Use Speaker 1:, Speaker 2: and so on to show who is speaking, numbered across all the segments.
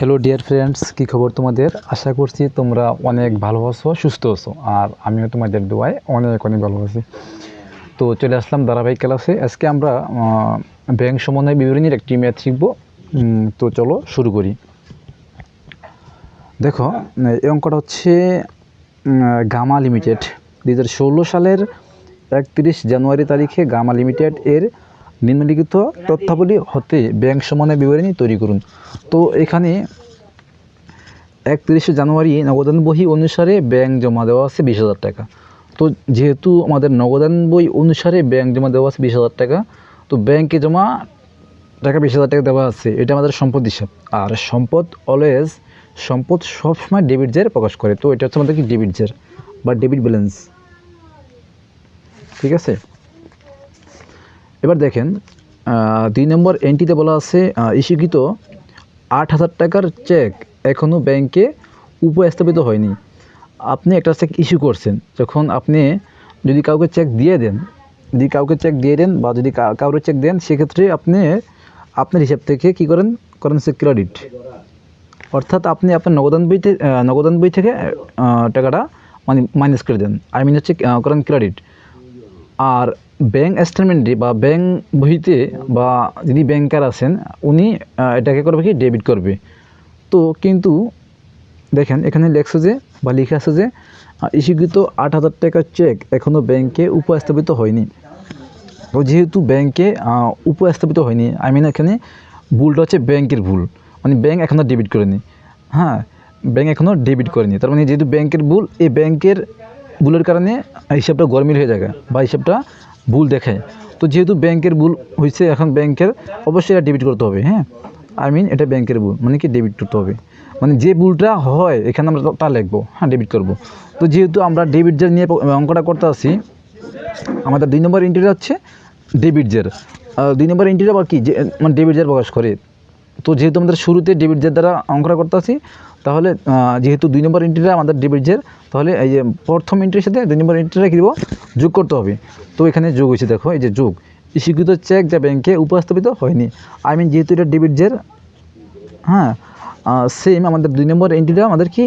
Speaker 1: Hello dear friends কি খবর তোমাদের? আশা করছি তোমরা অনেক ভালো আছো, সুস্থ আছো, আর আমিও তোমাদের দোয়ায় অনেক অনেক ভালো আছি। তো চলে আসলাম ধারাবাহিক ক্লাসে। আজকে আমরা ব্যাংক সমন্বয় বিবরণীর একটি ম্যাথ শিখব। তো চলো শুরু করি। দেখো, এই অঙ্কটা হচ্ছে গামা লিমিটেড। দু হাজার ষোলো সালের একত্রিশ জানুয়ারি তারিখে গামা লিমিটেড এর নিম্নলিখিত তথ্যাবলী হতে ব্যাংক সমন্বয় বিবরণী তৈরি করুন। তো এখানে একত্রিশে জানুয়ারি নগদান বই অনুসারে ব্যাংক জমা দেওয়া আছে বিশ হাজার টাকা। তো যেহেতু আমাদের নগদান বই অনুসারে ব্যাংক জমা দেওয়া আছে বিশ হাজার টাকা, তো ব্যাংকে জমা টাকা বিশ হাজার টাকা দেওয়া আছে, এটা আমাদের সম্পদ হিসাব। আর সম্পদ অলওয়েজ সম্পদ সবসময় ডেবিট জের প্রকাশ করে। তো এটা হচ্ছে আমাদের কি ডেবিট জের বা ডেবিট ব্যালেন্স ঠিক আছে? এবার দেখেন দুই নম্বর এন্ট্রিতে বলা আছে ইস্যুকৃত আট হাজার টাকার চেক এখনও ব্যাংকে উপস্থাপিত হয়নি। আপনি একটা চেক ইস্যু করছেন, যখন আপনি যদি কাউকে চেক দিয়ে দেন, যদি কাউকে চেক দিয়ে দেন বা যদি কা- কাউকে চেক দেন, সেক্ষেত্রে আপনি, আপনার হিসাব থেকে কি করেন? করেন সে ক্রেডিট অর্থাৎ আপনি আপনার নগদান বই থেকে নগদান বই থেকে টাকাটা মানে মাইনাস করে দেন। আই মিন হচ্ছে করেন ক্রেডিট আর ব্যাংক স্টেটমেন্টে বা ব্যাংক বইতে বা যিনি ব্যাংকার আছেন, উনি এটাকে করবে কি? ডেবিট করবে। তো কিন্তু দেখেন, এখানে লেখছে যে বা লিখে আছে যে ইস্যুকৃত আট হাজার টাকার চেক এখনও ব্যাংকে উপস্থাপিত হয়নি। তো যেহেতু ব্যাংকে উপস্থাপিত হয়নি আই মিন এখানে ভুলটা হচ্ছে ব্যাংকের ভুল। মানে ব্যাংক এখনও ডেবিট করেনি। হ্যাঁ ব্যাংক এখনও ডেবিট করেনি। তার মানে যেহেতু ব্যাংকের ভুল, এই ব্যাংকের ভুলের কারণে হিসাবটা গরমিল হয়ে যায় বা হিসাবটা ভুল দেখায় তো যেহেতু ব্যাংকের ভুল হয়েছে, এখন ব্যাংকের অবশ্যই এটা ডেবিট করতে হবে হ্যাঁ? আই মিন এটা ব্যাংকের ভুল মানে কি ডেবিট করতে হবে? মানে যে ভুলটা হয়, এখানে আমরা তা লিখব হ্যাঁ ডেবিট করব। তো যেহেতু আমরা ডেবিট যে নিয়ে অঙ্কটা করতে আসি, আমাদের দুই নম্বর এন্ট্রিটা হচ্ছে ডেবিট জের দুই নম্বর এন্ট্রিটা আবার কি? যে মানে ডেবিট জের প্রকাশ করে। তো যেহেতু আমাদের শুরুতে ডেবিট জের দ্বারা অঙ্কটা করতে আসি তাহলে যেহেতু দুই নম্বর এন্ট্রিটা আমাদের ডেবিট জের তাহলে এই যে প্রথম এন্ট্রির সাথে দুই নম্বর এন্ট্রিটা কী যোগ করতে হবে। তো এখানে যোগ হয়েছে, দেখো, এই যে যোগ। স্বীকৃত চেক যা ব্যাংকে উপস্থাপিত হয়নি। আই মিন যেহেতু এটা ডেবিট জের হ্যাঁ সেম আমাদের দুই নম্বর এন্ট্রিটা আমাদের কি?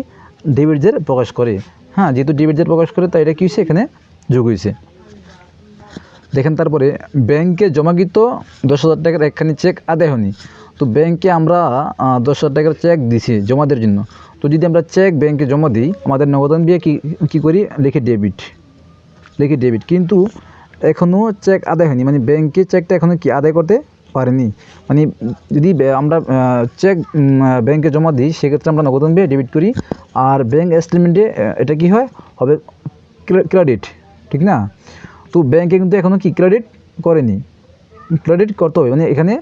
Speaker 1: ডেবিট জের প্রকাশ করে। হ্যাঁ যেহেতু ডেবিট জের প্রকাশ করে, তাই এটা কী হয়েছে? এখানে যোগ হয়েছে। দেখেন, তারপরে ব্যাংকে জমাকৃত দশ হাজার টাকার একখানি চেক আদায় হয়নি। তো ব্যাংকে আমরা দশ হাজার টাকার চেক দিছি জমা দেওয়ার জন্য। তো যদি আমরা চেক ব্যাংকে জমা দিই, আমাদের নগদান দিয়ে কী কী করি? লিখে ডেবিট লিখে ডেবিট কিন্তু এখনও চেক আদায় হয়নি। মানে ব্যাংকে চেকটা এখনও কি আদায় করতে পারেনি। মানে যদি আমরা চেক ব্যাংকে জমা দিই, সেক্ষেত্রে আমরা নগদান দিয়ে ডেবিট করি। আর ব্যাংক স্টেটমেন্টে এটা কি হয়? হবে ক্রেডিট ঠিক না? তো ব্যাংকে কিন্তু এখনও কি ক্রেডিট করেনি। ক্রেডিট করতে হবে। মানে এখানে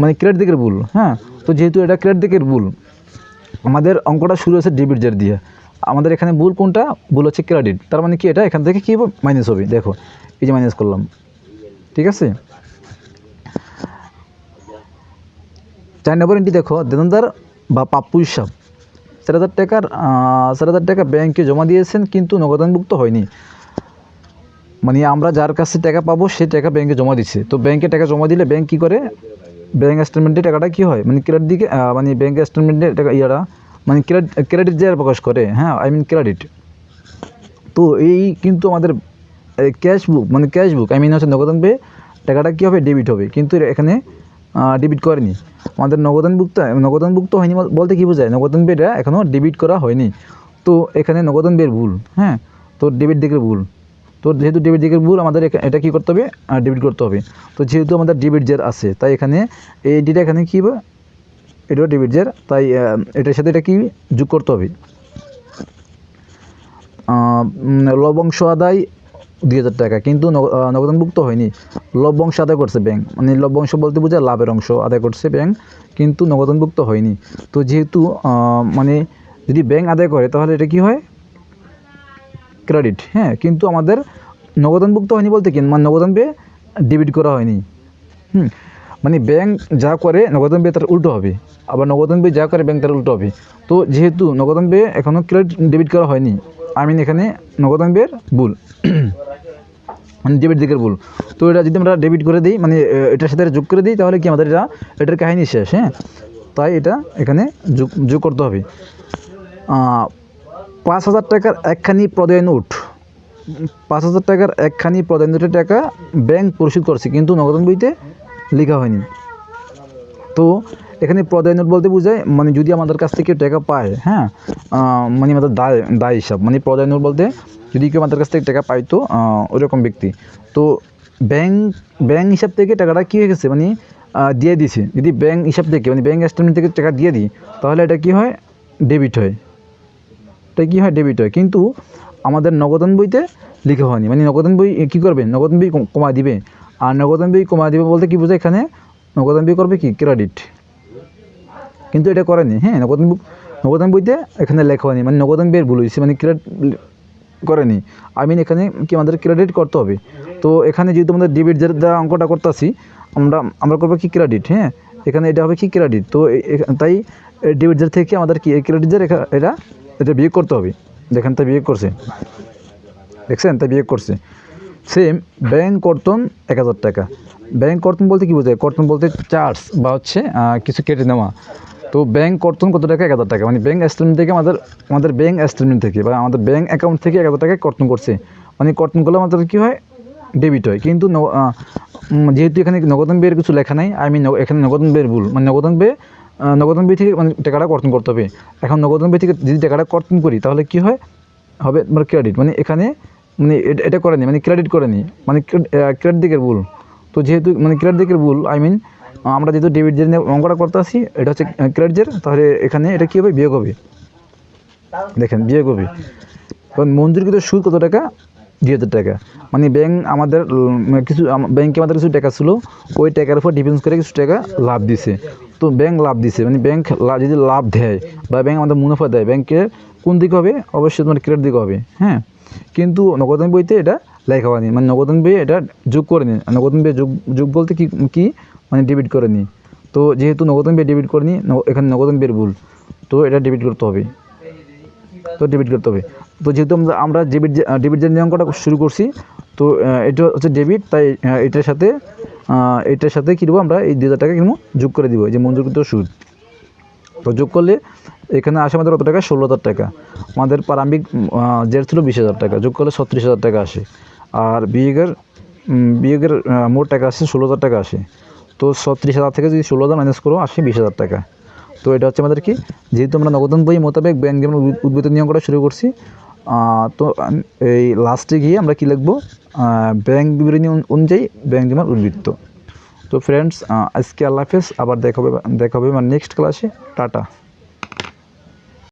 Speaker 1: মানে ক্রেডিট দিকের ভুল হ্যাঁ? তো যেহেতু এটা ক্রেডিট দিকের ভুল, আমাদের অঙ্কটা শুরু হয়েছে ডেবিট জের দিয়ে। আমাদের এখানে ভুল কোনটা? ভুল হচ্ছে ক্রেডিট তার মানে কি এটা? এখান থেকে কী মাইনাস হবে। দেখো, এই যে মাইনাস করলাম। ঠিক আছে? চার নম্বর এন্ট্রি দেখো, দেনদার বা পাপ্পু হিসাব চার হাজার টাকার চার হাজার টাকা ব্যাংকে জমা দিয়েছেন, কিন্তু নগদানভুক্ত হয়নি। মানে আমরা যার কাছে টাকা পাবো, সে টাকা ব্যাংকে জমা দিচ্ছে। তো ব্যাংকে টাকা জমা দিলে ব্যাংক কী করে? ব্যাংক স্টেটমেন্টে টাকাটা কী হয়? মানে ক্রেডিট দিকে মানে ব্যাংক স্টেটমেন্টে টাকা ইয়ারা মানে ক্রেডিট ক্রেডিট যে প্রকাশ করে হ্যাঁ আই মিন ক্রেডিট তো এই কিন্তু আমাদের ক্যাশ বুক মানে ক্যাশ বুক আই মিন হচ্ছে নগদান পেয়ে টাকাটা কী হবে? ডেবিট হবে। কিন্তু এখানে ডেবিট করেনি। আমাদের নগদানভুক্ত তো হয়নি বলতে কী বোঝায়? নগদান পেটা এখনও ডেবিট করা হয়নি। তো এখানে নগদান বের ভুল হ্যাঁ? তো ডেবিট দিকের ভুল। তো যেহেতু ডেবিট দিকের ভুল আমাদের এটা কী করতে হবে? ডেবিট করতে হবে। তো যেহেতু আমাদের ডেবিট জের আছে তাই এখানে এই ডিটা এখানে কী হবে? এটাও ডেবিট জের তাই এটার সাথে এটা কি যোগ করতে হবে? উম, আদায় দুই হাজার টাকা কিন্তু নগদানভুক্ত হয়নি। লভ্যাংশ আদায় করছে ব্যাংক মানে লভ্যাংশ বলতে বোঝায় লাভের অংশ আদায় করছে ব্যাংক কিন্তু নগদানভুক্ত হয়নি। তো যেহেতু মানে যদি ব্যাংক আদায় করে তাহলে এটা কি হয়? ক্রেডিট হ্যাঁ কিন্তু আমাদের নগদানভুক্ত হয়নি বলতে কি? মানে নগদান পেয়ে ডেবিট করা হয়নি। হুম মানে ব্যাংক যা করে, নগদান পেয়ে তার উল্টো হবে। আবার নগদান পেয়ে যা করে ব্যাংক তার উল্টো হবে। তো যেহেতু নগদান পেয়ে এখনও ক্রেডিট ডেবিট করা হয়নি আই মিন এখানে নগদান পেয়ের ভুল। মানে ডেবিট দিকের ভুল। তো এটা যদি আমরা ডেবিট করে দিই মানে এটার সাথে যোগ করে দিই, তাহলে কি আমাদের এটা, এটার কাহিনী শেষ হ্যাঁ? তাই এটা এখানে যোগ যোগ করতে হবে। পাঁচ হাজার টাকার একখানি প্রদেয় নোট। পাঁচ হাজার টাকার একখানি প্রদেয় নোটের টাকা ব্যাংক পরিশোধ করছে কিন্তু নগদান বইতে লেখা হয়নি। তো এখানে প্রদায় নোট বলতে বোঝায় মানে যদি আমাদের কাছ থেকে টাকা পায় হ্যাঁ মানে আমাদের দায় দায় হিসাব মানে প্রদায় নোট বলতে যদি কেউ আমাদের কাছ থেকে টাকা পাইতো আহ, ওইরকম ব্যক্তি। তো ব্যাংক ব্যাংক হিসাব থেকে টাকাটা কী হয়ে গেছে? মানে দিয়ে দিছে যদি ব্যাংক হিসাব থেকে মানে ব্যাংক স্টেটমেন্ট থেকে টাকা দিয়ে দিই তাহলে এটা কী হয়? ডেবিট হয়। এটা কী হয়? ডেবিট হয়। কিন্তু আমাদের নগদান বইতে লেখা হয়নি। মানে নগদান বই কী করবে? নগদান বই কমা দিবে। আর নগদান বই কমা দিবে বলতে কী বোঝায় এখানে? নগদান বই করবে কি? ক্রেডিট কিন্তু এটা করেনি। হ্যাঁ নগদান নগদান বইতে এখানে লেখা হয়নি। মানে নগদান বইয়ের ভুল হয়েছে। মানে ক্রেডিট করেনি। আই মিন এখানে কি আমাদের ক্রেডিট করতে হবে? তো এখানে যেহেতু আমাদের ডেবিট যে দ্বারা অঙ্কটা করতেছি, আমরা আমরা করব কি ক্রেডিট হ্যাঁ এখানে এটা হবে কি ক্রেডিট তো তাই ডেবিট জার থেকে আমাদের কি? ক্রেডিট এখা- এটা এটা বিয়োগ করতে হবে। দেখেন তাই বিয়োগ করছে। দেখছেন? তাই বিয়োগ করছে। সেম ব্যাংক কর্তন এক হাজার টাকা। ব্যাংক কর্তন বলতে কী বোঝায়? কর্তন বলতে চার্জ বা হচ্ছে কিছু কেটে নেওয়া। তো ব্যাংক কর্তন কত টাকা? এক হাজার টাকা। মানে ব্যাংক স্টেটমেন্ট থেকে আমাদের আমাদের ব্যাংক স্টেটমেন্ট থেকে বা আমাদের ব্যাংক অ্যাকাউন্ট থেকে এক হাজার টাকা কর্তন করছে। মানে কর্তন করলে আমাদের কী হয়? ডেবিট হয়। কিন্তু যেহেতু এখানে নগদন ব্যয়ের কিছু লেখা নাই আই মিন এখানে নগদন ব্যয়ের ভুল। মানে নগদন ব্যয় নগদান ব্যয় থেকে মানে টাকাটা কর্তন করতে হবে। এখন নগদন ব্যয় থেকে যদি টাকাটা কর্তন করি, তাহলে কী হয়? হবে মানে ক্রেডিট মানে এখানে মানে এটা- করেনি মানে ক্রেডিট করেনি মানে ক্রেডিট দিকের ভুল। তো যেহেতু মানে ক্রেডিট দিকের ভুল আই মিন আমরা যেহেতু ডেবিট নিয়ে অঙ্কটা করতে আসি, এটা হচ্ছে ক্রেডিট জের তাহলে এখানে এটা কী হবে? বিয়োগ হবে। দেখেন, বিয়োগ হবে। কারণ মঞ্জুরকৃত সুদ কত টাকা? দুই হাজার টাকা। মানে ব্যাংক আমাদের কিছু, আম- ব্যাংকে আমাদের কিছু টাকা ছিল, ওই টাকার উপর ডিপেন্স করে কিছু টাকা লাভ দিছে। তো ব্যাংক লাভ দিছে মানে ব্যাংক যদি লাভ দেয় বা ব্যাংক আমাদের মুনাফা দেয় ব্যাংকের কোন দিকে হবে? অবশ্যই তোমার ক্রেডিট দিকে হবে হ্যাঁ? কিন্তু নগদান বইতে এটা লেখা হয়নি। মানে নগদান বইয়ে এটা যোগ করেনি। নগদান বইয়ে যোগ যোগ বলতে কি কি? মানে ডেবিট করে নি তো যেহেতু নগদান বইয়ে ডেবিট করেনি, ন- এখানে নগদান বইয়ের ভুল। তো এটা ডেবিট করতে হবে। তো ডেবিট করতে হবে। তো যেহেতু আমরা ডেবিট ডেবিট যে অঙ্কটা শুরু করছি, তো এটা হচ্ছে ডেবিট তাই এটার সাথে এটার সাথে কী দেবো আমরা, এই দু হাজার টাকা কিন্তু যোগ করে দিব যে মঞ্জুরকৃত সুদ। তো যোগ করলে এখানে আসে আমাদের কত টাকা? ষোলো হাজার টাকা। আমাদের প্রারম্ভিক জের ছিল বিশ হাজার টাকা, যোগ করলে ছত্রিশ হাজার টাকা আসে। আর বিয়োগের বিয়োগের মোট টাকা আসে ষোলো হাজার টাকা আসে। তো ছত্রিশ হাজার থেকে যদি ষোলো হাজার মাইনাস করো, আসে বিশ হাজার টাকা। তো এটা হচ্ছে আমাদের কি? যেহেতু আমরা নগদান বই মোতাবেক ব্যাংক যেমন উদ্ভিদ নিয়ম করা শুরু করছি তো এই লাস্টে গিয়ে আমরা কি লিখব? ব্যাংক বিবরণী অনুযায়ী ব্যাংক যেমন উদ্বৃত্ত। তো ফ্রেন্ডস আজকে আল্লাহ হাফেজ, আবার দেখাবে হবে, দেখা হবে আমার নেক্সট ক্লাসে টাটা।